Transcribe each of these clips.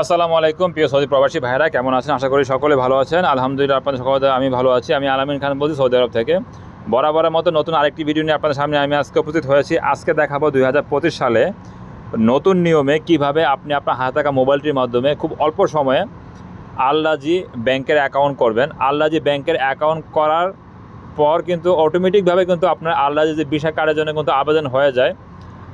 আসসালামু আলাইকুম, প্রিয় সৌদি প্রবাসী ভাইরা কেমন আছেন? আশা করি সকলে ভালো আছেন। আলহামদুলিল্লাহ, আপনাদের সকলে আমি ভালো আছি। আমি আলামিন খান বলছি সৌদি আরব থেকে। বরাবরের মতো নতুন আরেকটি ভিডিও নিয়ে আপনাদের সামনে আমি আজকে উপস্থিত হয়েছি। আজকে দেখাবো দুই হাজার পঁচিশ সালে নতুন নিয়মে কীভাবে আপনি আপনার হাতে থাকা মোবাইলটির মাধ্যমে খুব অল্প সময়ে আল্লাজি ব্যাংকের অ্যাকাউন্ট করবেন। আল্লাজি ব্যাংকের অ্যাকাউন্ট করার পর কিন্তু অটোমেটিকভাবে কিন্তু আপনার আল্লাজি যে ভিসা কার্ডের জন্য কিন্তু আবেদন হয়ে যায়।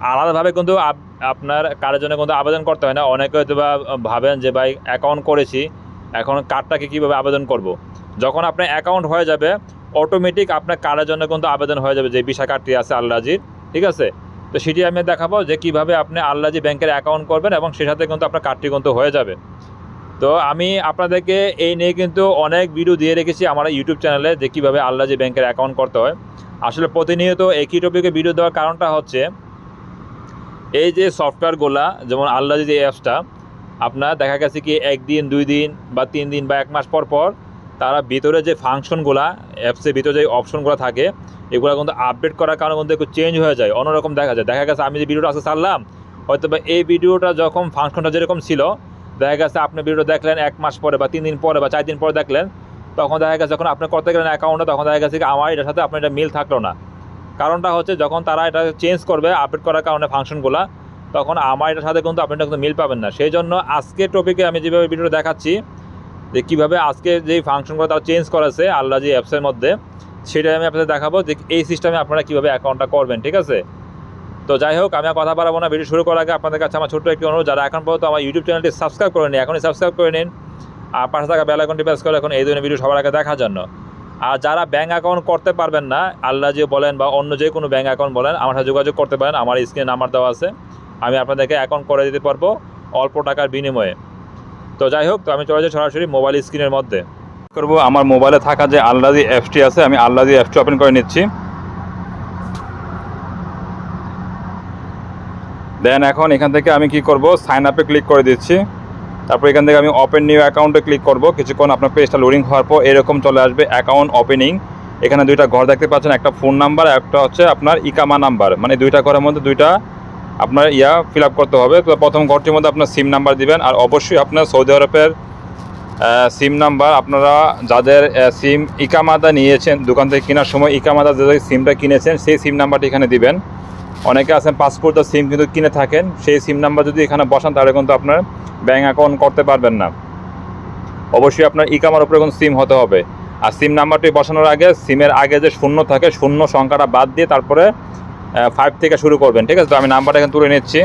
আলাদাভাবে কিন্তু আপ- আপনার কার্ডের জন্য কিন্তু আবেদন করতে হয় না। অনেকে হয়তো বা ভাবেন যে, ভাই অ্যাকাউন্ট করেছি, এখন কার্ডটাকে কীভাবে আবেদন করব। যখন আপনার অ্যাকাউন্ট হয়ে যাবে অটোমেটিক আপনার কার্ডের জন্য কিন্তু আবেদন হয়ে যাবে, যে ভিসা কার্ডটি আছে আল্লাজির, ঠিক আছে? তো সেটি আমি দেখাবো যে, কীভাবে আপনি আল্লাজি ব্যাংকের অ্যাকাউন্ট করবেন এবং সে সাথে কিন্তু আপনার কার্ডটি কিন্তু হয়ে যাবে। তো আমি আপনাদেরকে এই নিয়ে কিন্তু অনেক ভিডিও দিয়ে রেখেছি আমার ইউটিউব চ্যানেলে যে, কীভাবে আল্লাজি ব্যাংকের অ্যাকাউন্ট করতে হয়। আসলে প্রতিনিয়ত একই টপিকে ভিডিও দেওয়ার কারণটা হচ্ছে এই যে সফটওয়্যারগুলা যেমন আল্লাজি যে অ্যাপসটা আপনার দেখা গেছে কি একদিন, দুই দিন বা তিন দিন বা এক মাস পর পর তারা ভিতরে যে ফাংশনগুলা অ্যাপসের ভিতরে যে অপশনগুলো থাকে, এগুলো কিন্তু আপডেট করার কারণে কিন্তু একটু চেঞ্জ হয়ে যায়, অন্যরকম দেখা যায়। দেখা গেছে আমি যে ভিডিওটা আজকে ছাড়লাম হয়তো বা এই ভিডিওটা যখন ফাংশনটা যেরকম ছিল, দেখা গেছে আপনি ভিডিও দেখলেন এক মাস পরে বা তিন দিন পরে বা চার দিন পরে দেখলেন, তখন দেখা গেছে যখন আপনি করতে গেলেন অ্যাকাউন্টে তখন দেখা গেছে কি আমার এটার সাথে আপনার এটা মিল থাকল না। কারণটা হচ্ছে যখন তারা এটা চেঞ্জ করবে আপডেট করার কারণে ফাংশনগুলো তখন আমার এটার সাথে কিন্তু আপনি এটা কিন্তু মিল পাবেন না। সেই জন্য আজকে টপিকে আমি যেভাবে ভিডিওটা দেখাচ্ছি, যে কীভাবে আজকে যেই ফাংশনগুলো তারা চেঞ্জ করেছে আল্লাহ যে অ্যাপসের মধ্যে, সেটাই আমি আপনাদের দেখাবো, যে এই সিস্টেমে আপনারা কীভাবে অ্যাকাউন্টটা করবেন, ঠিক আছে? তো যাই হোক, আমি কথা বাড়াবো না ভিডিও শুরু করার আগে আপনাদের কাছে আমার ছোট্ট একটি অনুরোধ, যারা এখন পর্যন্ত আমার ইউটিউব চ্যানেলটি সাবস্ক্রাইব করে নিন এখনই সাবস্ক্রাইব করে নিন। আর পাশে থাকা বেল আইকনটি প্রেস করে এখন এই ধরনের ভিডিও সবার আগে দেখার জন্য। আর যারা ব্যাঙ্ক অ্যাকাউন্ট করতে পারবেন না, আল্লাহ যে বলেন বা অন্য যে কোনো ব্যাঙ্ক অ্যাকাউন্ট বলেন, আমার সাথে যোগাযোগ করতে পারেন, আমার স্ক্রিনে নাম্বার দেওয়া আছে। আমি আপনাদেরকে অ্যাকাউন্ট করে দিতে পারব অল্প টাকার বিনিময়ে। তো যাই হোক, তো আমি চলে যাই সরাসরি মোবাইল স্ক্রিনের মধ্যে। করব, আমার মোবাইলে থাকা যে আল্লাদি অ্যাপসটি আছে, আমি আল্লাদি অ্যাপসটি ওপেন করে নিচ্ছি। দেন এখন এখান থেকে আমি কি করব সাইন আপে ক্লিক করে দিচ্ছি। তারপর এখান থেকে আমি ওপেন নিউ অ্যাকাউন্টে ক্লিক করব। কিছুক্ষণ আপনার পেজটা লোডিং হওয়ার পর এরকম চলে আসবে অ্যাকাউন্ট ওপেনিং এখানে দুইটা ঘর দেখতে পাচ্ছেন, একটা ফোন নাম্বার একটা হচ্ছে আপনার ইকামা নাম্বার মানে দুইটা ঘরের মধ্যে দুইটা আপনার ইয়া ফিল করতে হবে। তো প্রথম ঘরটির মধ্যে আপনার সিম নাম্বার দিবেন, আর অবশ্যই আপনার সৌদি আরবের সিম নাম্বার আপনারা যাদের সিম ইকামাদা নিয়েছেন, দোকান থেকে কেনার সময় ইকামাদা যাদের সিমটা কিনেছেন, সেই সিম নাম্বারটি এখানে দিবেন। অনেকে আছেন পাসপোর্ট বা সিম কিন্তু কিনে থাকেন, সেই সিম নাম্বার যদি এখানে বসান তাহলে কিন্তু আপনার ব্যাঙ্ক অ্যাকাউন্ট করতে পারবেন না। অবশ্যই আপনার ইকামার উপরে কোনো সিম হতে হবে। আর সিম নাম্বারটি বসানোর আগে, সিমের আগে যে শূন্য থাকে, শূন্য সংখ্যাটা বাদ দিয়ে তারপরে ফাইভ থেকে শুরু করবেন, ঠিক আছে? তো আমি নাম্বারটা এখানে তুলে নিচ্ছি।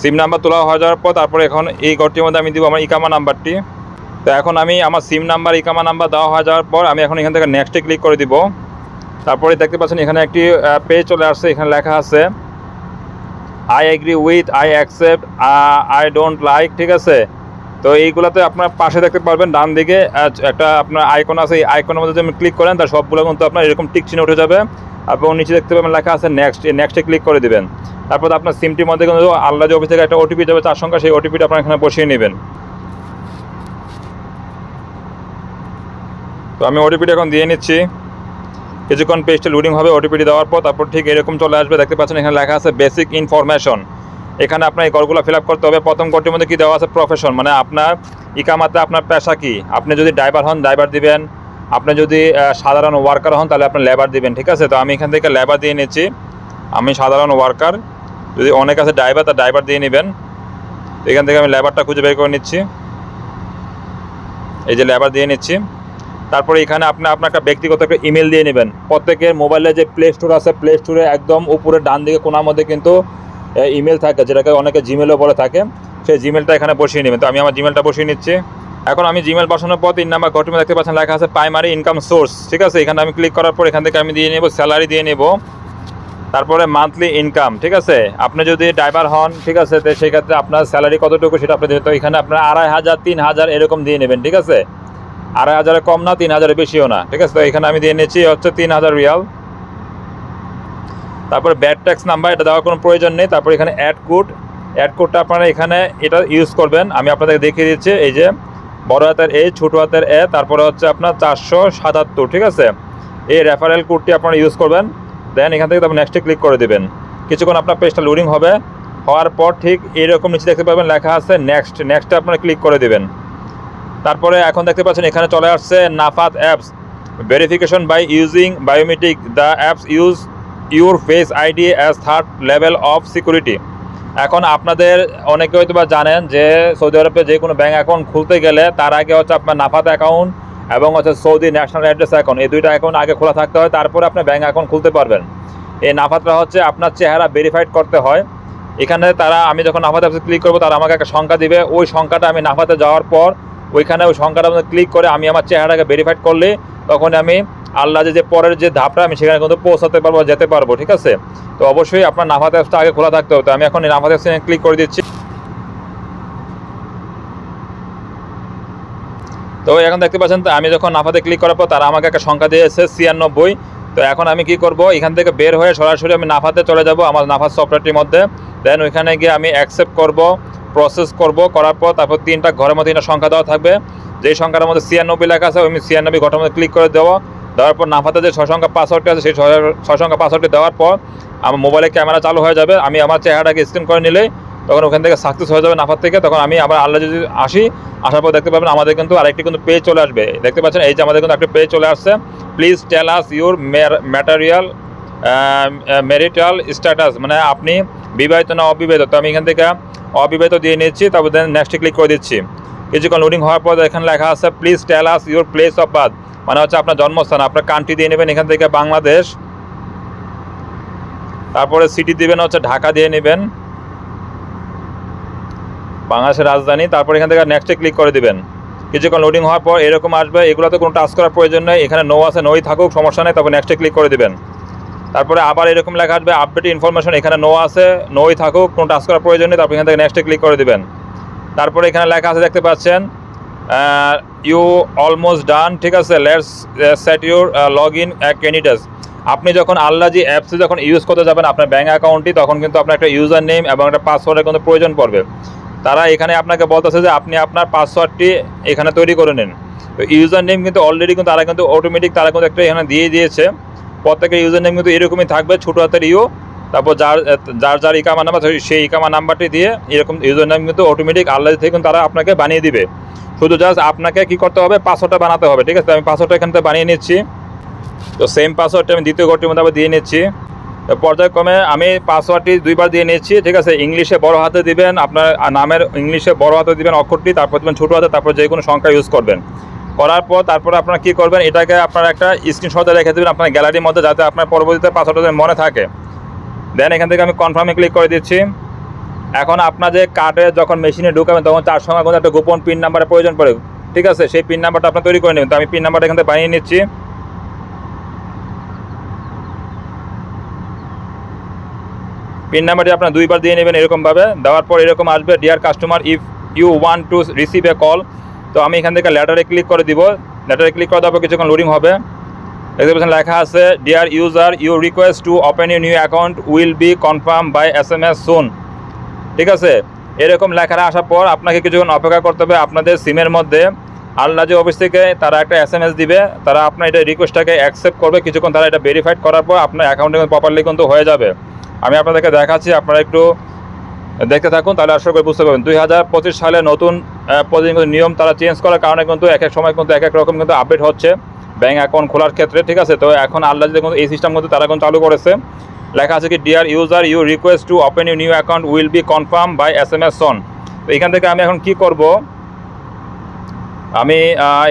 সিম নাম্বার তোলা হয়ে যাওয়ার পর তারপরে এখন এই ঘরটির মধ্যে আমি দিব আমার ইকামা নাম্বারটি। তো এখন আমি আমার সিম নাম্বার ইকামা নাম্বার দেওয়া হয়ে যাওয়ার পর আমি এখন এখান থেকে নেক্সটে ক্লিক করে দিব। তারপরে দেখতে পাচ্ছেন এখানে একটি পেজ চলে আসছে, এখানে লেখা আছে I agree with I accept I don't like ঠিক আছে? তো এইগুলোতে আপনার পাশে দেখতে পারবেন, ডান দিকে একটা আপনার আইকন আছে, এই আইকনের মধ্যে যদি ক্লিক করেন তার সবগুলো কিন্তু আপনার এরকম টিক চিহ্ন উঠে যাবে। এবং নিচে দেখতে পাবেন লেখা আছে নেক্সট এই নেক্সটে ক্লিক করে দেবেন। তারপর আপনার সিমটির মধ্যে কিন্তু আল্লাহ অফিস থেকে একটা ওটিপি যাবে, তার সঙ্গে সেই ওটিপিটা আপনার এখানে বসিয়ে নেবেন। তো আমি ওটিপিটা এখন দিয়ে নিচ্ছি। কিছুক্ষণ পেজটা লোডিং হবে ওটিপিটি দেওয়ার পর তারপর ঠিক এরকম চলে আসবে। দেখতে পাচ্ছেন এখানে লেখা আছে বেসিক ইনফরমেশন এখানে আপনার এই গড়গুলো ফিল করতে হবে। প্রথম গড়টির মধ্যে কী দেওয়া আছে? প্রফেশন মানে আপনার ইকামাতে আপনার পেশা কি? আপনি যদি ড্রাইভার হন ড্রাইভার দিবেন। আপনি যদি সাধারণ ওয়ার্কার হন, তাহলে আপনি লেবার দিবেন, ঠিক আছে? তো আমি এখান থেকে লেবার দিয়ে নিচ্ছি। আমি সাধারণ ওয়ার্কার যদি অনেক আছে ড্রাইভার তা ড্রাইভার দিয়ে নেবেন। এখান থেকে আমি লেবারটা খুঁজে বের করে নিচ্ছি। এই যে লেবার দিয়ে নিচ্ছি। তারপরে এখানে আপনি আপনার একটা ব্যক্তিগত একটা ইমেল দিয়ে নেবেন। প্রত্যেকের মোবাইলে যে প্লে স্টোর আছে প্লে স্টোরে একদম উপরে ডান দিকে কোনার মধ্যে কিন্তু ইমেল থাকে, যেটাকে অনেকে জিমেলও বলে থাকে। সেই জিমেলটা এখানে বসিয়ে নেবেন। তো আমি আমার জিমেলটা বসিয়ে নিচ্ছি। এখন আমি জিমেল বসানোর পর তিন নাম্বার ঘটনা দেখতে পাচ্ছেন, লেখা আছে প্রাইমারি ইনকাম সোর্স ঠিক আছে? এখানে আমি ক্লিক করার পর এখান থেকে আমি দিয়ে নেব স্যালারি দিয়ে নেব। তারপরে মান্থলি ইনকাম ঠিক আছে? আপনি যদি ড্রাইভার হন, ঠিক আছে? তো সেই ক্ষেত্রে আপনার স্যালারি কতটুকু সেটা আপনি দিতে এখানে আপনার আড়াই হাজার, তিন হাজার এরকম দিয়ে নেবেন, ঠিক আছে? আড়াই হাজারে কম না, তিন হাজারে বেশিও না। ঠিক আছে, তো এখানে আমি দিয়ে নিচ্ছি হচ্ছে তিন হাজার রিয়াল। তারপরে ব্যাড ট্যাক্স নাম্বার এটা দেওয়ার কোনো প্রয়োজন নেই। তারপর এখানে অ্যাড কোড অ্যাড কোডটা আপনারা এখানে এটা ইউজ করবেন। আমি আপনাদেরকে দেখিয়ে দিচ্ছি, এই যে বড় হাতের এ ছোটো হাতের এ তারপরে হচ্ছে আপনার চারশো সাতাত্তর, ঠিক আছে? এই রেফারেল কোডটি আপনারা ইউজ করবেন। দেন এখান থেকে তারপর নেক্সটে ক্লিক করে দেবেন। কিছুক্ষণ আপনার পেজটা লোডিং হবে। হওয়ার পর ঠিক এরকম নিচে দেখতে পাবেন, লেখা আছে নেক্সট নেক্সটে আপনারা ক্লিক করে দেবেন। তারপরে এখন দেখতে পাচ্ছেন এখানে চলে আসছে Nafath apps. Verification by using biometric the apps use your face ID as third level of security এখন আপনাদের অনেকে হয়তো বা জানেন যে সৌদি আরবে যে কোনো ব্যাঙ্ক অ্যাকাউন্ট খুলতে গেলে তার আগে হচ্ছে আপনার নাফাত অ্যাকাউন্ট এবং হচ্ছে সৌদি ন্যাশনাল অ্যাড্রেস অ্যাকাউন্ট এই দুইটা অ্যাকাউন্ট আগে খোলা থাকতে হয়, তারপরে আপনি ব্যাঙ্ক অ্যাকাউন্ট খুলতে পারবেন। এই নাফাতটা হচ্ছে আপনার চেহারা ভেরিফাইড করতে হয়। এখানে তারা, আমি যখন নাফাতে অ্যাপসে ক্লিক করব, তারা আমাকে একটা সংখ্যা দিবে। ওই সংখ্যাটা আমি নাফাতে যাওয়ার পর ওইখানে ওই সংখ্যাটা ক্লিক করে আমি আমার চেহারাকে ভেরিফাইড করলে তখন আমি আল্লাহ যে পরের যে ধাপটা, আমি সেখানে কিন্তু পৌঁছাতে পারব যেতে পারব, ঠিক আছে? তো অবশ্যই আপনার নাফাত অ্যাপসটা আগে খোলা থাকতে হবে। আমি এখন নাফাত অ্যাপসে ক্লিক করে দিচ্ছি। তো এখন দেখতে পাচ্ছেন, তো আমি যখন নাফাতে ক্লিক করার পর তারা আমাকে একটা সংখ্যা দিয়েছে, ছিয়ানব্বই। তো এখন আমি কি করব? এখান থেকে বের হয়ে সরাসরি আমি নাফাতে চলে যাব আমার নাফাত সফটওয়্যারটির মধ্যে। দেন ওইখানে গিয়ে আমি অ্যাকসেপ্ট করব। প্রসেস করব, করার পর তারপর তিনটা ঘরের মধ্যে তিনটা সংখ্যা দেওয়া থাকবে। যেই সংখ্যার মধ্যে ছিয়ানব্বই লেখা আছে আমি ছিয়ানব্বই ঘরের মধ্যে ক্লিক করে দেবো দেওয়ার পর নাফাতে যে ছয় সংখ্যা পাসওয়ার্ডটি আছে, সেই ছয় সংখ্যা পাসওয়ার্ডটি দেওয়ার পর আমার মোবাইলে ক্যামেরা চালু হয়ে যাবে। আমি আমার চেহারাটাকে স্ক্যান করে নিলেই তখন ওখান থেকে সাকসেস হয়ে যাবে নাফার থেকে। তখন আমি আবার আল্লাহ যদি আসি, আসার পর দেখতে পাবেন আমাদের কিন্তু আরেকটি কিন্তু পেজ চলে আসবে। দেখতে পাচ্ছেন, এই যে আমাদের কিন্তু একটা পেজ চলে আসছে। Please tell us your material marital status মানে আপনি বিবাহিত না অবিবাহিত। তো আমি এখান থেকে অবিবাহিত দিয়ে নিচ্ছি, তারপর দেন নেক্সটে ক্লিক করে দিচ্ছি। কিছুক্ষণ লোডিং হওয়ার পর এখানে লেখা আছে please tell us your place of birth মানে হচ্ছে আপনার জন্মস্থান, আপনার কান্ট্রি দিয়ে নেবেন, এখান থেকে বাংলাদেশ। তারপরে সিটি দিবেন, হচ্ছে ঢাকা দিয়ে নেবেন। বাংলাদেশের রাজধানী, তারপর এখান থেকে নেক্সটে ক্লিক করে দিবেন। কিছুক্ষণ লোডিং হওয়ার পর এরকম আসবে, এগুলোতে কোনো টাচ করার প্রয়োজন নেই, এখানে নো আছে নোই থাকুক, সমস্যা নেই, তারপর নেক্সটে ক্লিক করে দিবেন। তারপরে আবার এরকম লেখা আসবে আপডেট ইনফরমেশন এখানে নো আছে নোই থাকুক, কোনো টাচ করার প্রয়োজন নেই, তারপর এখান থেকে নেক্সটে ক্লিক করে দেবেন। তারপরে এখানে লেখা আছে, দেখতে পাচ্ছেন ইউ অলমোস্ট ডান ঠিক আছে let's set your log in candidates আপনি যখন আল্লাজি অ্যাপসে যখন ইউজ করতে যাবেন, আপনার ব্যাঙ্ক অ্যাকাউন্টটি তখন কিন্তু আপনার একটা ইউজার নেম এবং একটা পাসওয়ার্ডের কিন্তু প্রয়োজন পড়বে। তারা এখানে আপনাকে বলতেছে যে আপনি আপনার পাসওয়ার্ডটি এখানে তৈরি করে নিন। ইউজার নেম কিন্তু অলরেডি কিন্তু তারা কিন্তু অটোমেটিক তারা কিন্তু একটা এখানে দিয়ে দিয়েছে। প্রত্যেকের ইউজার নেম কিন্তু এরকমই থাকবে, ছোটো হাতের ইউ তারপর যার যার যার ইকামা নাম্বার, সেই ইকামা নাম্বারটি দিয়ে এরকম ইউজার নেম কিন্তু অটোমেটিক আল্লাহ থেকে তারা আপনাকে বানিয়ে দিবে। শুধু জাস্ট আপনাকে কি করতে হবে? পাসওয়ার্ডটা বানাতে হবে, ঠিক আছে? আমি পাসওয়ার্ডটা এখান থেকে বানিয়ে নিচ্ছি। তো সেম পাসওয়ার্ডটা আমি দ্বিতীয় ঘরটির মধ্যে আবার দিয়ে নিচ্ছি। তো পর্যায়ক্রমে আমি পাসওয়ার্ডটি দুইবার দিয়ে নিচ্ছি, ঠিক আছে? ইংলিশে বড় হাতে দিবেন, আপনার নামের ইংলিশে বড় হাতে দিবেন অক্ষরটি, তারপর দেবেন ছোটো হাতে, তারপর যে কোনো সংখ্যা ইউজ করবেন। করার পর তারপর আপনারা কী করবেন, এটাকে আপনার একটা স্ক্রিনশটে রেখে দেবেন আপনার গ্যালারির মধ্যে যাতে আপনার পরবর্তীতে পাসওয়ার্ডটা মনে থাকে। দেন এখান থেকে আমি কনফার্মে ক্লিক করে দিচ্ছি। এখন আপনার যে কার্ডে যখন মেশিনে ঢুকাবেন, তখন তার সঙ্গে কোনো একটা গোপন পিন নাম্বারের প্রয়োজন পড়ে। ঠিক আছে? সেই পিন নাম্বারটা আপনার তৈরি করে নেবেন। তো আমি পিন নাম্বারটা এখান থেকে বানিয়ে নিচ্ছি। পিন নাম্বারটি আপনার দুইবার দিয়ে নেবেন এরকমভাবে। দেওয়ার পর এরকম আসবে dear customer if you want to receive a call তো আমি এখান থেকে লেটারে ক্লিক করে দিব। লেটারে ক্লিক করে দেওয়ার কিছুক্ষণ লোডিং হবে। পাচ্ছেন লেখা আছে dear user you request to open you new account will be confirm by S M S soon ঠিক আছে? এরকম লেখাটা আসার পর আপনাকে কিছুক্ষণ অপেক্ষা করতে হবে আপনাদের সিমের মধ্যে। আল্লাহ যে অফিস থেকে তারা একটা এস এম এস দিবে, তারা আপনার এটা রিকোয়েস্টটাকে অ্যাকসেপ্ট করবে। কিছুক্ষণ তারা এটা ভেরিফাইড করার পর আপনার অ্যাকাউন্টে প্রপারলি কিন্তু হয়ে যাবে। আমি আপনাদেরকে দেখাচ্ছি, আপনারা একটু দেখতে থাকুন, তাহলে আশা করে বুঝতে পারবেন। দুই হাজার পঁচিশ সালে নতুন কিন্তু নিয়ম তারা চেঞ্জ করার কারণে কিন্তু এক এক সময় কিন্তু এক এক রকম কিন্তু আপডেট হচ্ছে। ব্যাঙ্ক অ্যাকাউন্ট খোলার ক্ষেত্রে, ঠিক আছে? তো এখন আল্লাহ কিন্তু এই সিস্টেম কিন্তু তারা কিন্তু চালু করেছে। লেখা আছে কি dear user you request to open you new account will be confirm by S M S soon তো এখান থেকে আমি এখন কি করব? আমি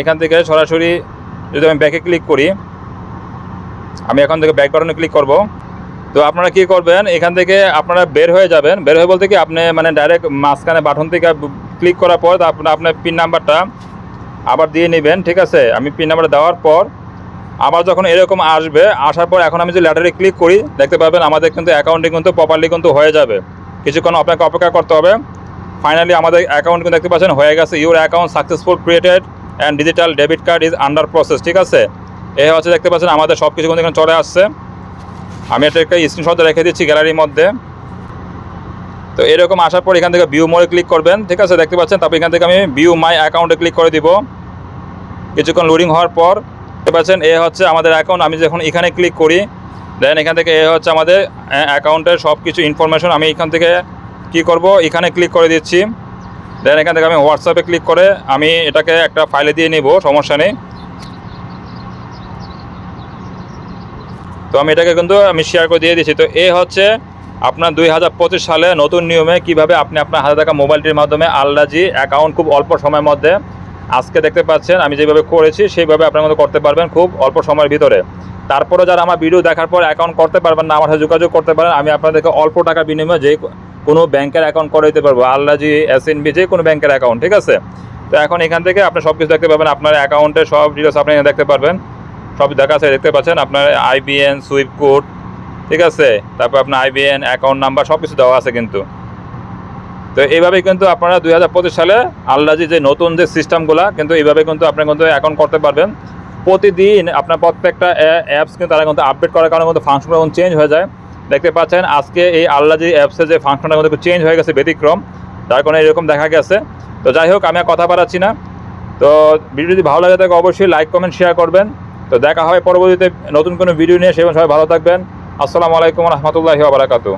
এখান থেকে সরাসরি যদি আমি ব্যাকে ক্লিক করি, আমি এখন থেকে ব্যাক বাটনে ক্লিক করব। তো আপনারা কি করবেন? এখান থেকে আপনারা বের হয়ে যাবেন। বের হয়ে বলতে কি, আপনি মানে ডাইরেক্ট মাঝখানে বাটন থেকে ক্লিক করার পর আপনার আপনার পিন নাম্বারটা আবার দিয়ে নেবেন, ঠিক আছে? আমি পিন নাম্বার দেওয়ার পর আবার যখন এরকম আসবে, আসার পর এখন আমি যদি ল্যাটারে ক্লিক করি, দেখতে পাবেন আমাদের কিন্তু অ্যাকাউন্টে কিন্তু প্রপারলি কিন্তু হয়ে যাবে। কিছুক্ষণ আপনাকে অপেক্ষা করতে হবে। ফাইনালি আমাদের অ্যাকাউন্ট কিন্তু দেখতে পাচ্ছেন হয়ে গেছে। Your account successful created and digital debit card is under process ঠিক আছে? এ হচ্ছে দেখতে পাচ্ছেন আমাদের সব কিছু কিন্তু এখানে চলে আসছে। আমি এটা একটা স্ক্রিনশট রেখে দিচ্ছি গ্যালারির মধ্যে। তো এরকম আসার পর এখান থেকে ভিউ মোড়ে ক্লিক করবেন, ঠিক আছে? দেখতে পাচ্ছেন? তারপর এখান থেকে আমি ভিউ মাই অ্যাকাউন্টে ক্লিক করে দিব। কিছুক্ষণ লোডিং হওয়ার পর দেখতে পাচ্ছেন, এ হচ্ছে আমাদের অ্যাকাউন্ট আমি যখন এখানে ক্লিক করি দেন এখান থেকে এ হচ্ছে আমাদের অ্যাকাউন্টের সব কিছু ইনফরমেশন আমি এখান থেকে কি করব? এখানে ক্লিক করে দিচ্ছি। দেন এখান থেকে আমি হোয়াটসঅ্যাপে ক্লিক করে আমি এটাকে একটা ফাইলে দিয়ে নিব, সমস্যা নেই। তো আমি এটাকে কিন্তু আমি শেয়ার করে দিয়ে দিচ্ছি। তো এ হচ্ছে আপনার দুই হাজার পঁচিশ সালে নতুন নিয়মে কীভাবে আপনি আপনার হাতে থাকা মোবাইলটির মাধ্যমে আল্লাজি অ্যাকাউন্ট খুব অল্প সময়ের মধ্যে আজকে দেখতে পাচ্ছেন, আমি যেভাবে করেছি সেইভাবে আপনার মধ্যে করতে পারবেন খুব অল্প সময়ের ভিতরে। তারপরে যারা আমার ভিডিও দেখার পর অ্যাকাউন্ট করতে পারবেন না, আমার সাথে যোগাযোগ করতে পারেন, আমি আপনাদেরকে অল্প টাকার বিনিময়ে যে কোনো ব্যাংকের অ্যাকাউন্ট করে দিতে পারব আল্লাজি এসএনবি যে কোনো ব্যাংকের অ্যাকাউন্ট ঠিক আছে? তো এখন এখান থেকে আপনি সব কিছু দেখতে পাবেন, আপনার অ্যাকাউন্টে সব ডিটেলস আপনি দেখতে পারবেন। সব দেখা আছে, দেখতে পাচ্ছেন আপনার আইবিএন সুইপ কোড ঠিক আছে? তারপর আপনার আইবিএন অ্যাকাউন্ট নাম্বার সব কিছু দেওয়া আছে কিন্তু। তো এইভাবেই কিন্তু আপনারা দুই হাজার পঁচিশ সালে আল্লাজি যে নতুন যে সিস্টেমগুলো, কিন্তু এইভাবে কিন্তু আপনি কিন্তু অ্যাকাউন্ট করতে পারবেন। প্রতিদিন আপনার প্রত্যেকটা অ্যাপস কিন্তু তারা কিন্তু আপডেট করার কারণে কিন্তু ফাংশনগুলো চেঞ্জ হয়ে যায়। দেখতে পাচ্ছেন আজকে এই আল্লাজি অ্যাপসে যে ফাংশনটা কিন্তু চেঞ্জ হয়ে গেছে ব্যতিক্রম যার কারণে এরকম দেখা গেছে। তো যাই হোক, আমি আর কথা বাড়াচ্ছি না। তো ভিডিও যদি ভালো লাগে তাকে অবশ্যই লাইক কমেন্ট শেয়ার করবেন। তো দেখা হয় পরবর্তীতে নতুন কোনো ভিডিও নিয়ে। সেখানে সবাই ভালো থাকবেন। আসসালামু আলাইকুম রহমতুল্লাহি বারাকাতু